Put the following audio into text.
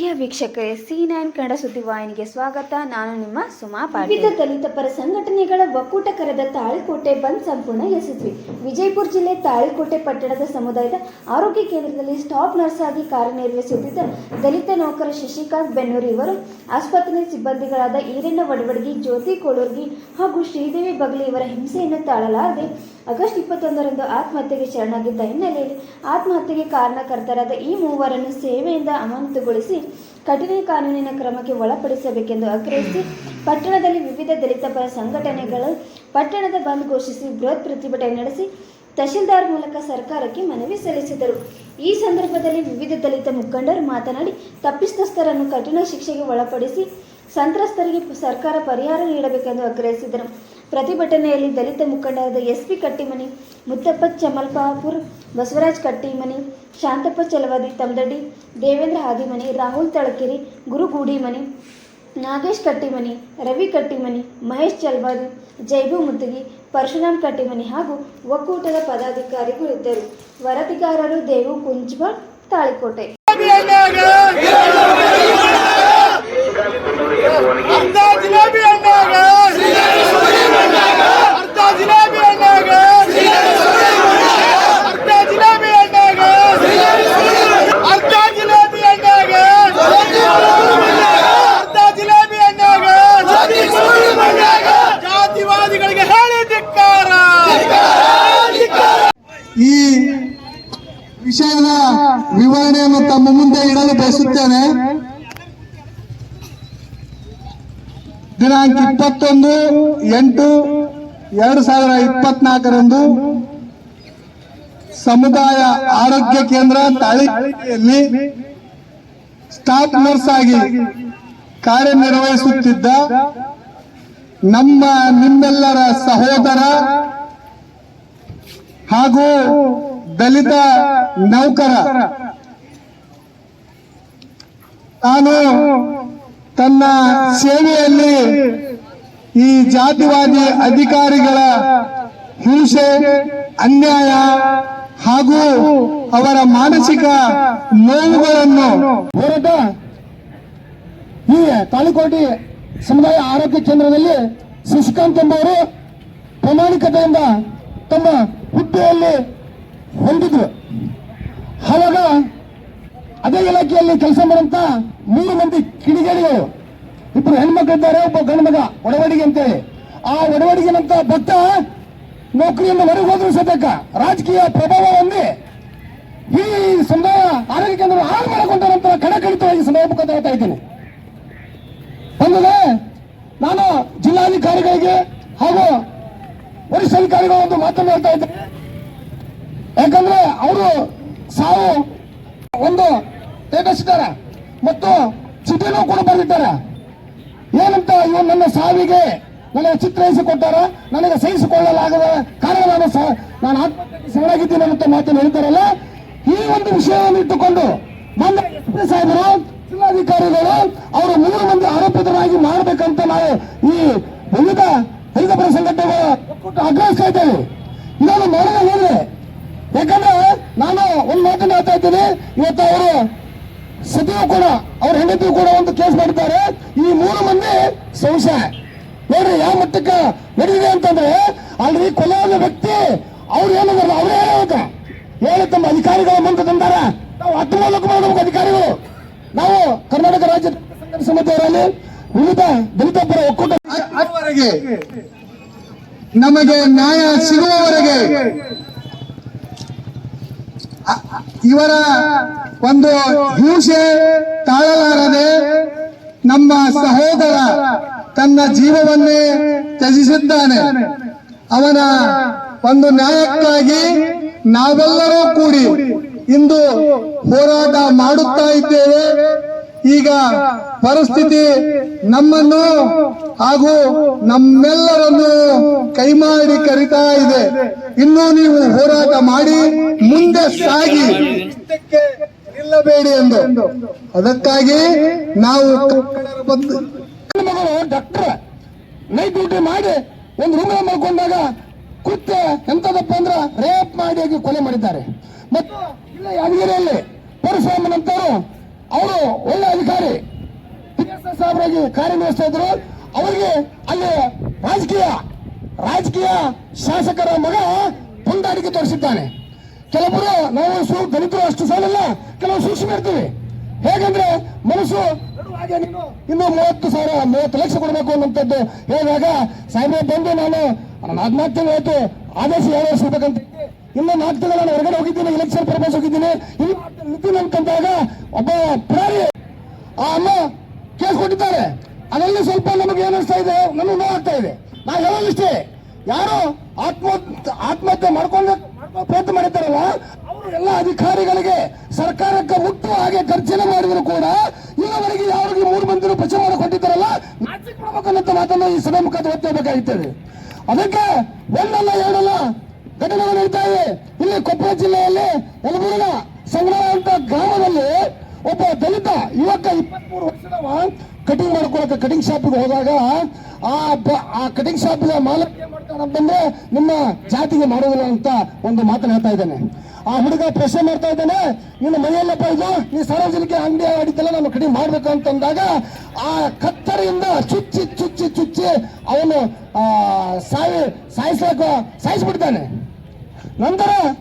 ಪ್ರಿಯ ವೀಕ್ಷಕರೇ C nine Kannada ಸುದ್ದಿವಾಹಿನಿಗೆ ಸ್ವಾಗತ. ನಾನು ನಿಮ್ಮ ಸುಮಾ ವಿವಿಧ ದಲಿತ ಪರ ಸಂಘಟನೆಗಳ ಒಕ್ಕೂಟ ಕರೆದ ತಾಳಿಕೋಟೆ ಬಂದ್ ಸಂಪೂರ್ಣ ಯಶಸ್ವಿ. ವಿಜಯಪುರ ಜಿಲ್ಲೆ ತಾಳಿಕೋಟೆ ಪಟ್ಟಣದ ಸಮುದಾಯದ ಆರೋಗ್ಯ ಕೇಂದ್ರದಲ್ಲಿ ಸ್ಟಾಫ್ ನರ್ಸ್ ಆಗಿ ಕಾರ್ಯನಿರ್ವಹಿಸುತ್ತಿದ್ದ ದಲಿತ ನೌಕರ ಶಶಿಕಾಂತ್ ಬೆನ್ನೂರಿ ಇವರು, ಆಸ್ಪತ್ರೆ ಸಿಬ್ಬಂದಿಗಳಾದ ಈರಣ್ಣ ವಡವಡಗಿ, ಜ್ಯೋತಿ ಕೋಳೂರ್ಗಿ ಹಾಗೂ ಶ್ರೀದೇವಿ ಬಗ್ಲಿ ಇವರ ಹಿಂಸೆಯನ್ನು ತಾಳಲಾರದೆ ಆಗಸ್ಟ್ ಇಪ್ಪತ್ತೊಂದರಂದು ಆತ್ಮಹತ್ಯೆಗೆ ಶರಣಾಗಿದ್ದ ಹಿನ್ನೆಲೆಯಲ್ಲಿ ಆತ್ಮಹತ್ಯೆಗೆ ಕಾರಣಕರ್ತರಾದ ಈ ಮೂವರನ್ನು ಸೇವೆಯಿಂದ ಅಮಾನತುಗೊಳಿಸಿ ಕಠಿಣ ಕಾನೂನಿನ ಕ್ರಮಕ್ಕೆ ಒಳಪಡಿಸಬೇಕೆಂದು ಆಗ್ರಹಿಸಿ ಪಟ್ಟಣದಲ್ಲಿ ವಿವಿಧ ದಲಿತ ಪರ ಸಂಘಟನೆಗಳು ಪಟ್ಟಣದ ಬಂದ್ ಘೋಷಿಸಿ ಬೃಹತ್ ಪ್ರತಿಭಟನೆ ನಡೆಸಿ ತಹಶೀಲ್ದಾರ್ ಮೂಲಕ ಸರ್ಕಾರಕ್ಕೆ ಮನವಿ ಸಲ್ಲಿಸಿದರು. ಈ ಸಂದರ್ಭದಲ್ಲಿ ವಿವಿಧ ದಲಿತ ಮುಖಂಡರು ಮಾತನಾಡಿ ತಪ್ಪಿಸ್ತಸ್ಥರನ್ನು ಕಠಿಣ ಶಿಕ್ಷೆಗೆ ಒಳಪಡಿಸಿ ಸಂತ್ರಸ್ತರಿಗೆ ಸರ್ಕಾರ ಪರಿಹಾರ ನೀಡಬೇಕೆಂದು ಆಗ್ರಹಿಸಿದರು. ಪ್ರತಿಭಟನೆಯಲ್ಲಿ ದಲಿತ ಮುಖಂಡರಾದ ಎಸ್ ಪಿ ಕಟ್ಟಿಮನಿ, ಮುತ್ತಪ್ಪ ಚಮಲ್ಪಾಪುರ್, ಬಸವರಾಜ್ ಕಟ್ಟಿಮನಿ, ಶಾಂತಪ್ಪ ಚಲವಾದಿ ತಮ್ದಡಿ, ದೇವೇಂದ್ರ ಹಾದಿಮನಿ, ರಾಹುಲ್ ತಳಕಿರಿ ಗುರು ಗೂಡಿಮನಿ ನಾಗೇಶ್ ಕಟ್ಟಿಮನಿ, ರವಿ ಕಟ್ಟಿಮನಿ, ಮಹೇಶ್ ಚಲ್ವಾದಿ, ಜೈಬು ಮುತ್ತಿಗಿ, ಪರಶುರಾಮ್ ಕಟ್ಟಿಮನಿ ಹಾಗೂ ಒಕ್ಕೂಟದ ಪದಾಧಿಕಾರಿಗಳು ಇದ್ದರು. ವರದಿಗಾರರು ದೇವು ಕುಂಜ್ಬಾಳ್ ತಾಳಿಕೋಟೆ. ವಿವರಣೆಯನ್ನು ತಮ್ಮ ಮುಂದೆ ಇಡಲು ಬಯಸುತ್ತೇನೆ. ದಿನಾಂಕ ಇಪ್ಪತ್ತೊಂದು, ಎಂಟು, ಎರಡು ಸಾವಿರ ಇಪ್ಪತ್ನಾಲ್ಕರಂದು ಸಮುದಾಯ ಆರೋಗ್ಯ ಕೇಂದ್ರ ತಾಳಿಕೆಯಲ್ಲಿ ಸ್ಟಾಫ್ ನರ್ಸ್ ಆಗಿ ಕಾರ್ಯನಿರ್ವಹಿಸುತ್ತಿದ್ದ ನಮ್ಮ ನಿಮ್ಮೆಲ್ಲರ ಸಹೋದರ ಹಾಗೂ ದಲಿತ ನೌಕರ ತಾನು ತನ್ನ ಸೇವೆಯಲ್ಲಿ ಈ ಜಾತಿವಾದಿ ಅಧಿಕಾರಿಗಳ ಹಿಂಸೆ, ಅನ್ಯಾಯ ಹಾಗೂ ಅವರ ಮಾನಸಿಕ ನೋವುಗಳನ್ನು ಹೋರಾಟ ಈ ತಾಲೂಕೋಟಿ ಸಮುದಾಯ ಆರೋಗ್ಯ ಕೇಂದ್ರದಲ್ಲಿ ಶಶಿಕಾಂತ್ ಎಂಬುವರು ಪ್ರಾಮಾಣಿಕತೆಯಿಂದ ತಮ್ಮ ಹುದ್ದೆಯಲ್ಲಿ ಹೊಂದಿದ್ರು. ಆವಾಗ ಅದೇ ಇಲಾಖೆಯಲ್ಲಿ ಕೆಲಸ ಮಾಡುವಂತ ಮೂರು ಮಂದಿ ಕಿಡಿಗೇಡಿಗಳು. ಇಬ್ಬರು ಹೆಣ್ಮಕ್ಳಿದ್ದಾರೆ ಒಬ್ಬ ಗಂಡು ಮಗ ಒಡವಡಿಗೆ ಅಂತೇಳಿ. ಆ ಒಡವಡಿಗೆನಂತ ಭಕ್ತ ನೌಕರಿಯನ್ನು ಹೊರಗೆ ಹೋದ್ರು ಸದ್ಯಕ್ಕ ರಾಜಕೀಯ ಪ್ರಭಾವ ಹೊಂದಿ ಈ ಸಮುದಾಯ ಆರೋಗ್ಯ ಕೇಂದ್ರ ಹಾಳು ಮಾಡಿಕೊಂಡ ನಂತರ ಕಡಕಡಿತವಾಗಿ ಸಮಯ ಮುಖಾಂತರ ಹೇಳ್ತಾ ಇದ್ದೀನಿ. ಬಂದದೆ ನಾನು ಜಿಲ್ಲಾಧಿಕಾರಿಗಳಿಗೆ ಹಾಗೂ ವರಿಷ್ಠಾಧಿಕಾರಿಗಳ ಒಂದು ಮಾತನ್ನು ಹೇಳ್ತಾ ಇದ್ದೇನೆ. ಯಾಕಂದ್ರೆ ಅವರು ಸಾವು ಒಂದು ತೇಜಸ್ಸಿದ್ದಾರೆ ಮತ್ತು ಚಿಟಿನೂ ಕೂಡ ಬರೆದಿದ್ದಾರೆ. ಏನಂತ ಇವರು ನನ್ನ ಸಾವಿಗೆ ನನಗೆ ಚಿತ್ರಹಿಸಿಕೊಟ್ಟಾರ ನನಗೆ ಸಹಿಸಿಕೊಳ್ಳಲಾಗದ ಕಾರಣ ನಾನು ನಾನು ಆತ್ಮಹತ್ಯೆ ಶರಣಾಗಿದ್ದೀನಿ ಅಂತ ಮಾತನ್ನು ಹೇಳ್ತಾರಲ್ಲ? ಈ ಒಂದು ವಿಷಯವನ್ನು ಇಟ್ಟುಕೊಂಡು ಮೊನ್ನೆ ಎಸ್ ಸಾಹೇಬರು, ಜಿಲ್ಲಾಧಿಕಾರಿಗಳು ಅವರು ಮೂರು ಮಂದಿ ಆರೋಪಿತರಾಗಿ ಮಾಡಬೇಕಂತ ನಾವು ಈ ವಿವಿಧ ಸಂಘಟನೆಗಳು ಸಂಘಟನೆಗಳ ಒಕ್ಕೂಟ ಆಗ್ರಹಿಸ್ತಾ ಇದ್ದೇವೆ ಇದನ್ನು ಮಾಡದೆ ಹೋದ್ರೆ ಯಾಕಂದ್ರೆ ನಾನು ಒಂದು ಮಾತನ್ನು ಹೇಳ್ತಾ ಇದ್ದೀನಿ ಇವತ್ತು ಅವರು ಕೂಡ, ಅವ್ರ ಹೆಂಡತಿ ಕೂಡ ಒಂದು ಕೇಸ್ ಮಾಡಿದ್ದಾರೆ. ಈ ಮೂರು ಮಂದಿ ಸಂಶಯ. ನೋಡ್ರಿ, ಯಾವ ಮಟ್ಟಕ್ಕೆ ನಡೆದಿದೆ ಅಂತಂದ್ರೆ, ಅಲ್ಲಿ ಕೊಲೆಯಾದ ವ್ಯಕ್ತಿ ಅವ್ರು ಏನಿದಾರಲ್ಲ ಅವರೇ ಹೇಳಬೇಕು ಹೇಳಿ ತಮ್ಮ ಅಧಿಕಾರಿಗಳ ಮುಂದೆ ತಂದಾರ ನಾವು ಹತ್ತೊಂಬತ್ತು ಮಾಡಬೇಕು ಅಧಿಕಾರಿಗಳು. ನಾವು ಕರ್ನಾಟಕ ರಾಜ್ಯ ಸಮಿತಿಯವರಲ್ಲಿ ವಿವಿಧ ದಲಿತ ಪರ ಒಕ್ಕೂಟ ನಮಗೆ ನ್ಯಾಯ ಸಿಗುವವರೆಗೆ ಇವರ ಒಂದು ಹಿಂಸೆ ತಾಳಲಾರದೆ ನಮ್ಮ ಸಹೋದರ ತನ್ನ ಜೀವವನ್ನೇ ತ್ಯಜಿಸಿದ್ದಾನೆ. ಅವನ ಒಂದು ನ್ಯಾಯಕ್ಕಾಗಿ ನಾವೆಲ್ಲರೂ ಕೂಡಿ ಇಂದು ಹೋರಾಟ ಮಾಡುತ್ತಾ ಇದ್ದೇವೆ. ಈಗ ಪರಿಸ್ಥಿತಿ ನಮ್ಮನ್ನು ಹಾಗೂ ನಮ್ಮೆಲ್ಲರನ್ನು ಕೈಮಾಡಿ ಕರಿತಾ ಇದೆ. ಇನ್ನು ನೀವು ಹೋರಾಟ ಮಾಡಿ ಮುಂದೆ ಸಾಗಿ. ನಿಲ್ಲಬೇಡಿ ಎಂದು. ಅದಕ್ಕಾಗಿ ನಾವು ಡಾಕ್ಟರ್ ನೈಟ್ ಡ್ಯೂಟಿ ಮಾಡಿ ಒಂದು ರೂಮ್ ಮಲ್ಕೊಂಡಾಗ ಕೃತ್ಯ ಎಂತದಪ್ಪ ಅಂದ್ರ ರೇಪ್ ಮಾಡಿ ಆಗಿ ಕೊಲೆ ಮಾಡಿದ್ದಾರೆ. ಮತ್ತು ಇಲ್ಲ ಯಾದಗಿರಿಯಲ್ಲಿ ಪರಶುರಾಮನಂತವರು ಅವರು ಒಳ್ಳೆ ಅಧಿಕಾರಿ. ಸಾಹೇಬರಾಗಿ ಕಾರ್ಯನಿರ್ವಹಿಸ್ತಾ ಇದ್ರು ಅವರಿಗೆ ಅಲ್ಲಿ ರಾಜಕೀಯ ರಾಜಕೀಯ ಶಾಸಕರ ಮಗ ಹೊಂದಾಣಿಕೆ ತೋರಿಸಿದ್ದಾನೆ. ಕೆಲವರು ನಾವು ಸು ದಲಿತರು ಅಷ್ಟು ಸಾಲಲ್ಲ ಕೆಲವು ಸೂಕ್ಷ್ಮ ಇರ್ತೀವಿ. ಹೇಗಂದ್ರೆ ಮನಸ್ಸು ಇನ್ನು ಮೂವತ್ತು ಸಾವಿರ, ಮೂವತ್ತು ಲಕ್ಷ ಕೊಡಬೇಕು ಅನ್ನುವಂಥದ್ದು ಹೇಳಿದಾಗ ಸಾಹೇಬ್ರೆ, ಬಂದು ನಾನು ಆತ್ಮಹತ್ಯೆ ಆಯ್ತು ಆದೇಶ ಏಳು ವರ್ಷ. ಇನ್ನು ನಾಲ್ಕು ತಿಂಗಳು ನಾನು ಹೊರಗಡೆ ಹೋಗಿದ್ದೀನಿ ಎಲೆಕ್ಷನ್ ಪರ್ಪಸ್ ಹೋಗಿದ್ದೀನಿ. ಇನ್ನು ನಿತಿನ್ ಅಂತಂದಾಗ ಒಬ್ಬ ಪ್ರಾರಿ, ಆ ಅಮ್ಮ ಕೇಸ್ ಕೊಟ್ಟಿದ್ದಾರೆ. ಅದರಲ್ಲಿ ಸ್ವಲ್ಪ ನಮಗೆ ಏನಿಸ್ತಾ ಇದೆ ನನಗೆ ನೋವಾಗ್ತಾ ಇದೆ. ನಾ ಹೇಳೋದಿಷ್ಟೇ, ಯಾರು ಆತ್ಮ ಆತ್ಮಹತ್ಯೆ ಮಾಡ್ಕೊಂಡು ಮಾಡ್ಕೊ ಪ್ರಯತ್ನ ಮಾಡಿದ್ದಾರಲ್ಲ, ಅವರು ಎಲ್ಲ ಅಧಿಕಾರಿಗಳಿಗೆ ಸರ್ಕಾರಕ್ಕೆ ಮುಟ್ಟು ಹಾಗೆ ಖರ್ಚನೆ ಮಾಡಿದ್ರು ಕೂಡ, ಇಲ್ಲಿವರೆಗೆ ಯಾರಿಗೆ ಮೂರು ಮಂದಿರು ಪ್ರಚಾರ ಕೊಟ್ಟಿದ್ದಾರಲ್ಲ ನಾಚಿಕೆ ಮಾತನ್ನು ಈ ಸಭೆ ಮುಖಾಂತರ ಒತ್ತಬೇಕಾಗುತ್ತದೆ ಅದಕ್ಕೆ ಒಂದಲ್ಲ ಎರಡಲ್ಲ ಘಟನೆಗಳು ನಡೀತಾ ಇವೆ. ಇಲ್ಲಿ ಕೊಪ್ಪಳ ಜಿಲ್ಲೆಯಲ್ಲಿ ಯಲಬುರ್ಗ ಸಂಗ್ರಹ ಅಂತ ಗ್ರಾಮದಲ್ಲಿ ಒಬ್ಬ ದಲಿತ ಯುವಕ ಇಪ್ಪತ್ಮೂರು ವರ್ಷದವ ಕಟಿಂಗ್ ಮಾಡ್ಕೊಳಕ್ಕೆ ಕಟಿಂಗ್ ಶಾಪಿಗೆ ಹೋದಾಗ ಆ ಆ ಕಟಿಂಗ್ ಶಾಪಿನ ಮಾಲಕ್ ನಿಮ್ಮ ಜಾತಿಗೆ ಮಾಡೋದಿಲ್ಲ ಅಂತ ಒಂದು ಮಾತನ್ನ ಹೇಳ್ತಾ ಇದ್ದಾನೆ. ಆ ಹುಡುಗ ಪ್ರಶ್ನೆ ಮಾಡ್ತಾ ಇದ್ದಾನೆ, ನಿನ್ನ ಮನೆಯಲ್ಲಪ್ಪ ಇದು? ನೀ ಸಾರ್ವಜನಿಕ ಅಂಗಡಿ ಆಡಿದ್ದೆಲ್ಲ ನಾನು ಕಡಿಮೆ ಮಾಡ್ಬೇಕು ಅಂತಂದಾಗ ಆ ಕತ್ತರಿಯಿಂದ ಚುಚ್ಚಿ ಚುಚ್ಚಿ ಚುಚ್ಚಿ ಅವನು ಸಾಯಿ, ಸಾಯಿಸ್ಲಾಕ, ಸಾಯಿಸ್ಬಿಡ್ತಾನೆ. なんだろう？